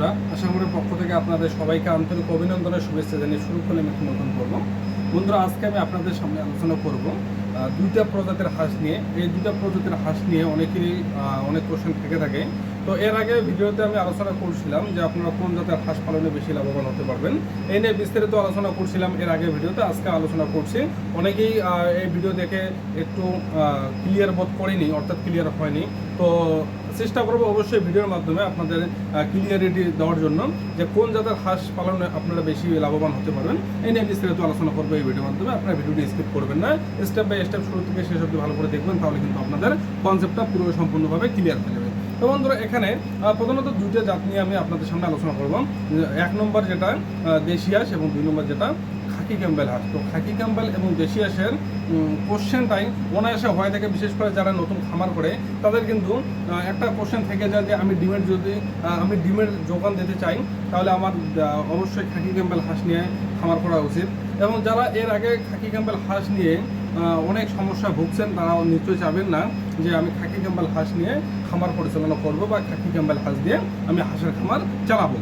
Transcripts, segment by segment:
বন্ধুরা, আশা করি পক্ষ থেকে আপনাদের সবাইকে আন্তরিক অভিনন্দনের শুভেচ্ছা জানিয়ে শুরু করলাম একটি নতুন পর্ব। বন্ধুরা, আজকে আমি আপনাদের সামনে আলোচনা করব দুইটা প্রজাতির হাঁস নিয়ে। এই দুইটা প্রজাতির হাঁস নিয়ে অনেকেরই অনেক কোশ্চেন থেকে থাকে। তো এর আগে ভিডিওতে আমি আলোচনা করছিলাম যে আপনারা কোন জাতের হাঁস পালনে বেশি লাভবান হতে পারবেন। এই নিয়ে বিস্তারিত আলোচনা করছিলাম এর আগে ভিডিওতে, আজকে আলোচনা করছি। অনেকেই এই ভিডিও দেখে একটু ক্লিয়ার বোধ করেনি, অর্থাৎ ক্লিয়ার হয়নি। তো চেষ্টা করব অবশ্যই ভিডিওর মাধ্যমে আপনাদের ক্লিয়ারিটি দেওয়ার জন্য যে কোন জাতের হাঁস পালনে আপনারা বেশি লাভবান হতে পারবেন। এই নিয়ে বিস্তারিত আলোচনা করব এই ভিডিওর মাধ্যমে। আপনারা ভিডিওটি স্কিপ করবেন না। স্টেপ বাই স্টেপ শুরু থেকে অবধি ভালো করে দেখবেন, তাহলে কিন্তু আপনাদের কনসেপ্টটা পুরো সম্পূর্ণভাবে ক্লিয়ার হয়ে যাবে। তো বন্ধুরা, এখানে প্রধানত দুইটা জাত নিয়ে আমি আপনাদের সামনে আলোচনা করব। এক নম্বর যেটা দেশি হাঁস এবং দুই নম্বর যেটা খাকি ক্যাম্বেল হাঁস। তো খাকি ক্যাম্বেল এবং দেশি হাঁসের কোশ্চেনটাই অনায়াসে হয়ে থাকে, বিশেষ করে যারা নতুন খামার করে, তাদের কিন্তু একটা কোশ্চেন থেকে যায় যে আমি ডিমের যদি আমি ডিমের যোগান দিতে চাই, তাহলে আমার অবশ্যই খাকি ক্যাম্বেল হাঁস নিয়ে খামার করা উচিত। এবং যারা এর আগে খাকি ক্যাম্বেল হাঁস নিয়ে অনেক সমস্যা ভুগছেন তারা নিশ্চয়ই চাবেন না যে আমি খাকি ক্যাম্বেল হাঁস নিয়ে খামার পরিচালনা করব বা খাকি ক্যাম্বেল হাঁস দিয়ে আমি হাঁসের খামার চালাবো।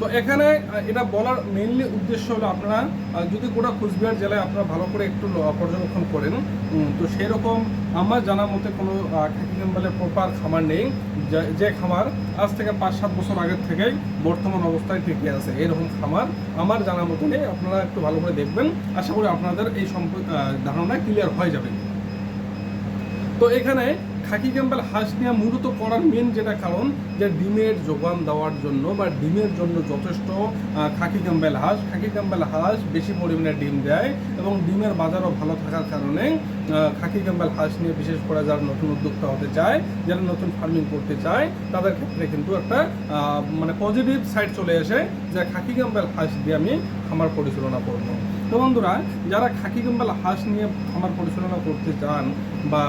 তো এখানে এটা বলার মেইনলি উদ্দেশ্য হলো আপনারা যদি গোটা কুচবিহার জেলায় আপনারা ভালো করে একটু পর্যবেক্ষণ করেন তো সেই রকম আমার জানা মতে কোনো খাকি প্রপার খামার নেই, যে- খামার আজ থেকে পাঁচ, সাত বছর আগের থেকেই বর্তমান অবস্থায় টিকে আছে, এরকম খামার আমার জানা মতো নেই, আপনারা একটু ভালো করে দেখবেন, আশা করি আপনাদের এই সম্প ধারণা ক্লিয়ার হয়ে যাবে। তো এখানে খাকি ক্যাম্বেল হাঁস নিয়ে মূলত করার মেন যেটা কারণ যে ডিমের যোগান দেওয়ার জন্য বা ডিমের জন্য যথেষ্ট খাকি ক্যাম্বেল হাঁস, খাকি ক্যাম্বেল হাঁস বেশি পরিমাণে ডিম দেয় এবং ডিমের বাজারও ভালো থাকার কারণে খাকি ক্যাম্বেল হাঁস নিয়ে বিশেষ করে যারা নতুন উদ্যোক্তা হতে চায়, যারা নতুন ফার্মিং করতে চায়, তাদের ক্ষেত্রে কিন্তু একটা মানে পজিটিভ সাইড চলে আসে যে খাকি ক্যাম্বেল হাঁস দিয়ে আমি খামার পরিচালনা করব। তো বন্ধুরা, যারা খাকি ক্যাম্বেল হাঁস নিয়ে খামার পরিচালনা করতে চান বা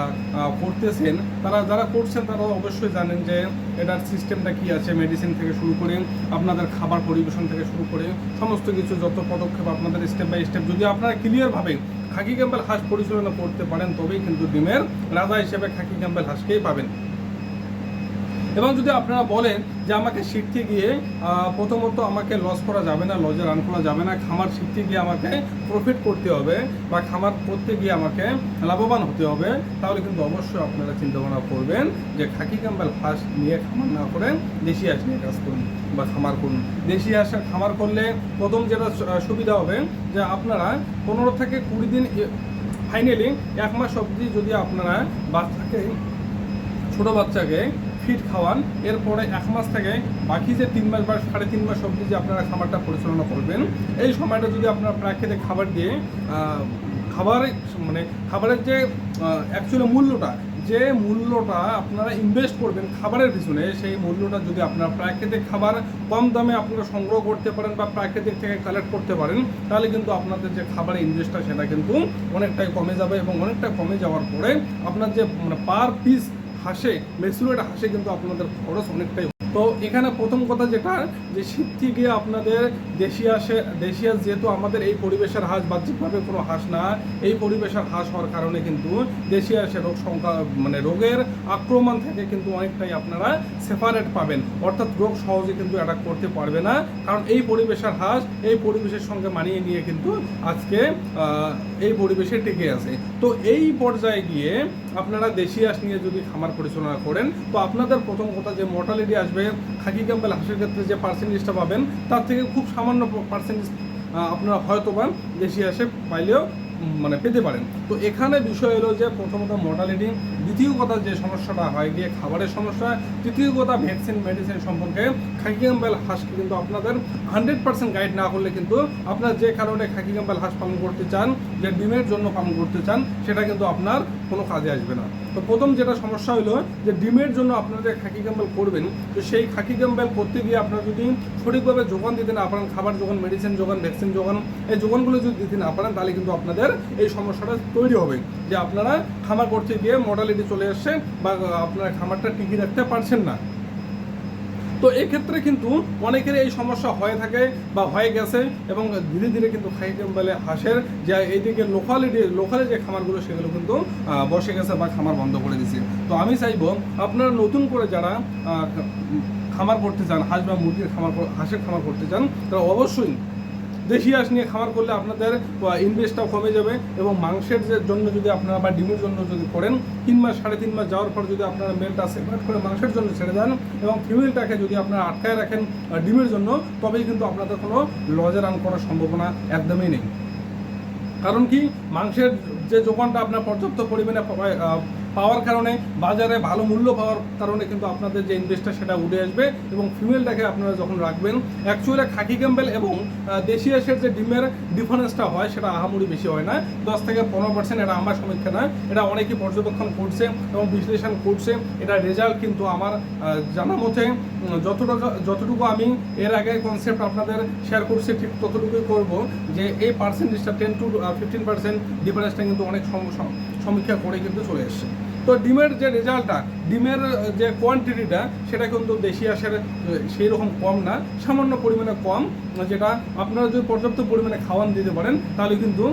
করতেছেন তারা যারা করছেন তারা অবশ্যই জানেন যে এটার সিস্টেমটা কি আছে মেডিসিন থেকে শুরু করে আপনাদের খাবার পরিবেশন থেকে শুরু করে সমস্ত কিছু যত পদক্ষেপ আপনাদের স্টেপ বাই স্টেপ যদি আপনারা ক্লিয়ারভাবে খাকি ক্যাম্পেল হাঁস পরিচালনা করতে পারেন, তবেই কিন্তু ডিমের রাজা হিসেবে খাকি ক্যাম্পেল হাঁসকেই পাবেন। এবং যদি আপনারা বলেন যে আমাকে শিখতে গিয়ে প্রথমত আমাকে লস করা যাবে না লজে রান করা যাবে না, খামার শিখতে গিয়ে আমাকে প্রফিট করতে হবে বা খামার করতে গিয়ে আমাকে লাভবান হতে হবে, তাহলে কিন্তু অবশ্যই আপনারা চিন্তা ভাবনা করবেন যে খাকি ক্যাম্বেল হাঁস নিয়ে খামার না করেন দেশি হাঁস নিয়ে কাজ করুন বা খামার করুন। দেশি হাঁস খামার করলে প্রথম যেটা সুবিধা হবে যে আপনারা পনেরো থেকে কুড়ি দিন ফাইনালি এক মাস অবধি যদি আপনারা বাচ্চাকে, ছোটো বাচ্চাকে ফিট খাওয়ান। এরপরে এক মাস থেকে বাকি যে তিন মাস বা সাড়ে তিন মাস অবধি যে আপনারা খাবারটা পরিচালনা করবেন, এই সময়টা যদি আপনারা প্রাকৃতিক খাবার দিয়ে খাবার মানে খাবারের যে অ্যাকচুয়ালি মূল্যটা, যে মূল্যটা আপনারা ইনভেস্ট করবেন খাবারের পিছনে, সেই মূল্যটা যদি আপনারা প্রাকৃতিক খাবার কম দামে আপনারা সংগ্রহ করতে পারেন বা প্রাকৃতিক থেকে কালেক্ট করতে পারেন, তাহলে কিন্তু আপনাদের যে খাবারের ইনভেস্টটা সেটা কিন্তু অনেকটাই কমে যাবে এবং অনেকটা কমে যাওয়ার পরে আপনার যে মানে পার পিস হাসে মেসুরেট হাসে কিন্তু আপনাদের খরচ অনেকটাই তো এখানে প্রথম কথা যেটা, যে শীত থেকে আপনাদের দেশি হাঁসে দেশি হাঁস যেহেতু আমাদের এই পরিবেশের হাঁস বাহ্যিকভাবে কোনো হাঁস না, এই পরিবেশের হাঁস হওয়ার কারণে কিন্তু দেশি হাঁসের রোগ সংখ্যা মানে রোগের আক্রমণ থেকে কিন্তু অনেকটাই আপনারা সেপারেট পাবেন। অর্থাৎ রোগ সহজে কিন্তু অ্যাটাক করতে পারবে না। কারণ এই পরিবেশের হাঁস, এই পরিবেশের সঙ্গে মানিয়ে নিয়ে কিন্তু আজকে এই পরিবেশে টিকে আছে। তো এই পর্যায়ে গিয়ে আপনারা দেশি হাঁস নিয়ে যদি খামার পরিচালনা করেন, তো আপনাদের প্রথম কথা যে মর্টালিটি আসবে খাকি ক্যাম্পেল হাঁসের ক্ষেত্রে যে পার্সেন্টেজটা পাবেন, তার থেকে খুব সামান্য পার্সেন্টেজ আপনারা হয়তো পান দেশি হাঁসে পাইলেও মানে পেতে পারেন। তো এখানে বিষয় হলো যে প্রথমত মর্টালিটি দ্বিতীয় কথা যে সমস্যাটা হয়, গিয়ে খাবারের সমস্যা, তৃতীয় কথা ভ্যাকসিন মেডিসিন সম্পর্কে খাকি ক্যাম্বেল হাঁসকে কিন্তু আপনাদের হান্ড্রেড পার্সেন্ট গাইড না করলে কিন্তু আপনার যে কারণে খাকি ক্যাম্বেল হাঁস পালন করতে চান, যে ডিমের জন্য পালন করতে চান, সেটা কিন্তু আপনার কোনো কাজে আসবে না। তো প্রথম যেটা সমস্যা হলো যে ডিমের জন্য আপনারা যে খাকি ক্যাম্বেল করবেন, তো সেই খাকি ক্যাম্বেল করতে গিয়ে আপনারা যদি সঠিকভাবে যোগান দিতে না পারেন, খাবার যোগান মেডিসিন যোগান ভ্যাকসিন যোগান, এই যোগানগুলো যদি দিতে না পারেন, তাহলে কিন্তু আপনাদের এই সমস্যাটা তৈরি হবে। যে আপনারা খামার করতে গিয়ে মডালিটি চলে আসছে বা আপনারা খামারটা টিকিয়ে রাখতে পারছেন না। তো এক্ষেত্রে কিন্তু অনেকের এই সমস্যা হয়ে থাকে বা হয়ে গেছে এবং ধীরে ধীরে কিন্তু খাই বলে হাঁসের যে এইদিকে লোকালিটি লোকালে যে খামারগুলো, সেগুলো কিন্তু বসে গেছে বা খামার বন্ধ করে দিছে। তো আমি চাইব আপনারা নতুন করে যারা খামার করতে চান, হাঁস বা মুরগির খামার হাঁসের খামার করতে চান, তারা অবশ্যই দেশি হাঁস নিয়ে খামার করলে আপনাদের ইনভেস্টটাও কমে যাবে এবং মাংসের জন্য যদি আপনারা বা ডিমের জন্য যদি করেন, তিন মাস, সাড়ে তিন মাস যাওয়ার পর যদি আপনারা মেলটা সেপারেট করে মাংসের জন্য ছেড়ে দেন এবং ফিমেলটাকে যদি আপনারা আটকায় রাখেন ডিমের জন্য, তবেই কিন্তু আপনাদের কোনো লজে রান করার সম্ভাবনা একদমই নেই। কারণ কি, মাংসের যে যোগানটা আপনার পর্যাপ্ত পরিমাণে পাওয়ার কারণে, বাজারে ভালো মূল্য পাওয়ার কারণে কিন্তু আপনাদের যে ইনভেস্টটা সেটা উঠে আসবে এবং ফিমেলটাকে আপনারা যখন রাখবেন অ্যাকচুয়ালি খাকি ক্যাম্বেল এবং দেশি হাঁসের যে ডিমের ডিফারেন্সটা হয়, সেটা আহামরি বেশি হয় না। দশ থেকে পনেরো পার্সেন্ট এটা আমার সমীক্ষা নয়। এটা অনেকেই পর্যবেক্ষণ করছে এবং বিশ্লেষণ করছে। এটা রেজাল্ট কিন্তু আমার জানা মতে যতটুকু যতটুকু আমি এর আগে কনসেপ্ট আপনাদের শেয়ার করছি, ঠিক ততটুকুই করব যে এই পার্সেন্টেজটা টেন টু ফিফটিন পার্সেন্ট ডিফারেন্সটা কিন্তু অনেক সম- সম- সমীক্ষা করে কিন্তু চলে এসছে। তো ডিমের যে রেজাল্টটা, ডিমের যে কোয়ান্টিটিটা সেটা কিন্তু দেশি আসার সেই রকম কম না। সামান্য পরিমাণে কম, যেটা আপনারা যদি পর্যাপ্ত পরিমাণে খাওয়ান দিতে পারেন, তাহলে কিন্তু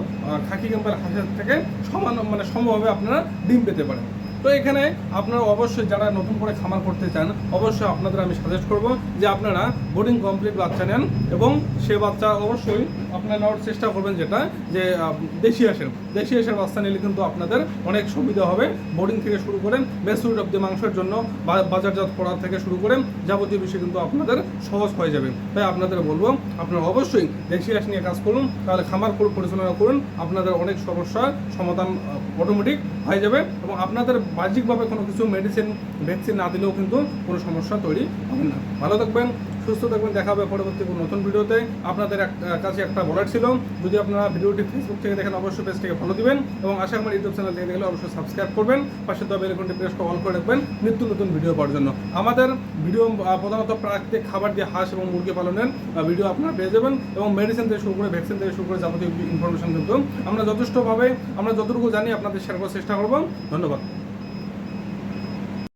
খাকি ক্যাম্পের হাঁসের থেকে সমান মানে সমভাবে আপনারা ডিম পেতে পারেন। তো এখানে আপনারা অবশ্যই যারা নতুন করে খামার করতে চান, অবশ্যই আপনাদের আমি সাজেস্ট করব যে আপনারা বোর্ডিং কমপ্লিট বাচ্চা নেন এবং সে বাচ্চা অবশ্যই আপনারা নেওয়ার চেষ্টা করবেন যেটা যে দেশি হাঁসের। দেশি হাঁসের বাচ্চা নিলে কিন্তু আপনাদের অনেক সুবিধা হবে বোর্ডিং থেকে শুরু করেন বেসুইট অব দি মাংসের জন্য বাজারজাত করা থেকে শুরু করেন যাবতীয় বিষয় কিন্তু আপনাদের সহজ হয়ে যাবে। তাই আপনাদের বলব, আপনারা অবশ্যই দেশি হাঁস নিয়ে কাজ করুন, তাহলে খামার করে পরিচালনা করুন, আপনাদের অনেক সমস্যার সমাধান অটোমেটিক হয়ে যাবে এবং আপনাদের বাহ্যিকভাবে কোনো কিছু মেডিসিন ভ্যাকসিন না দিলেও কিন্তু কোনো সমস্যা তৈরি হবে না। ভালো থাকবেন, সুস্থ থাকবেন, দেখা হবে পরবর্তী কোনো নতুন ভিডিওতে। আপনাদের কাছে একটা বলার ছিল, যদি আপনারা ভিডিওটি ফেসবুক থেকে দেখেন, অবশ্যই পেজটিকে ফলো দিবেন এবং আশা করি ইউটিউব চ্যানেল থেকে দেখলে অবশ্যই সাবস্ক্রাইব করবেন। পাশে তো বেলকনটি প্রেস করে অল করে রাখবেন নিত্য নতুন ভিডিও পাওয়ার জন্য। আমাদের ভিডিও প্রধানত প্রাকৃতিক খাবার দিয়ে হাঁস এবং মুরগি পালনের ভিডিও আপনারা পেয়ে যাবেন এবং মেডিসিন থেকে শুরু করে ভ্যাকসিন থেকে শুরু করে যাবতীয় ইনফরমেশন কিন্তু আমরা যথেষ্টভাবে, আমরা যতটুকু জানি আপনাদের শেয়ার করার চেষ্টা করব। ধন্যবাদ।